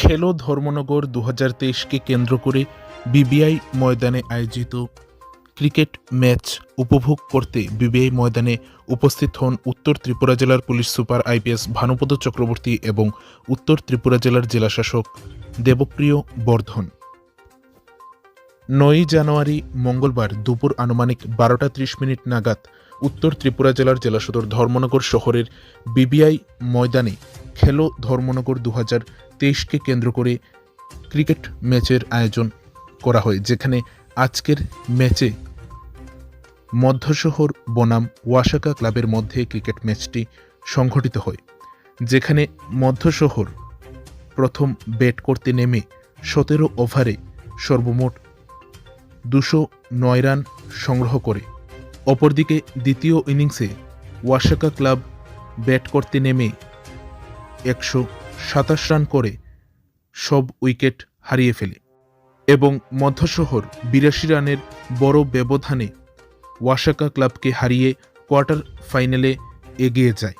খেলো ধর্মনগর দু হাজার তেইশকে কেন্দ্র করে বিবিআই ময়দানে আয়োজিত ক্রিকেট ম্যাচ উপভোগ করতে বিবিআই ময়দানে উপস্থিত হন উত্তর ত্রিপুরা জেলার police super IPS Bhanupada Chakraborty এবং উত্তর ত্রিপুরা জেলার জেলাশাসক দেবপ্রিয় বর্ধন। নয়ই জানুয়ারি মঙ্গলবার দুপুর আনুমানিক বারোটা ত্রিশ মিনিট নাগাদ উত্তর ত্রিপুরা জেলার জেলা সদর ধর্মনগর শহরের বিবিআই ময়দানে খেলো ধর্মনগর দু হাজার তেইশকে কেন্দ্র করে ক্রিকেট ম্যাচের আয়োজন করা হয়, যেখানে আজকের ম্যাচে মধ্যশহর বনাম ওয়াসাকা ক্লাবের মধ্যে ক্রিকেট ম্যাচটি সংঘটিত হয়, যেখানে মধ্যশহর প্রথম ব্যাট করতে নেমে সতেরো ওভারে সর্বমোট দুশো নয় রান সংগ্রহ করে। অপরদিকে দ্বিতীয় ইনিংসে ওয়াসাকা ক্লাব ব্যাট করতে নেমে একশো সাতাশ রান করে সব উইকেট হারিয়ে ফেলে। এবং মধ্যশহর বিরাশি রানের বড় ব্যবধানে ওয়াসাকা ক্লাবকে হারিয়ে কোয়ার্টার ফাইনালে এগিয়ে যায়।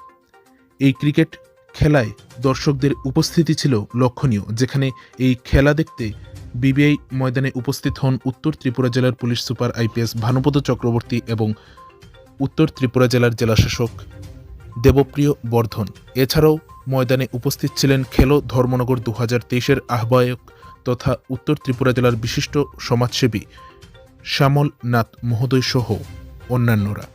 এই ক্রিকেট খেলায় দর্শকদের উপস্থিতি ছিল লক্ষণীয়, যেখানে এই খেলা দেখতে বিবিআই ময়দানে উপস্থিত হন উত্তর ত্রিপুরা জেলার police super IPS Bhanupada Chakraborty এবং উত্তর ত্রিপুরা জেলার জেলাশাসক দেবপ্রিয় বর্ধন। এছাড়াও ময়দানে উপস্থিত ছিলেন খেলো ধর্মনগর দু হাজার তেইশের আহ্বায়ক তথা উত্তর ত্রিপুরা জেলার বিশিষ্ট সমাজসেবী শ্যামল নাথ মহোদয় সহ অন্যান্যরা।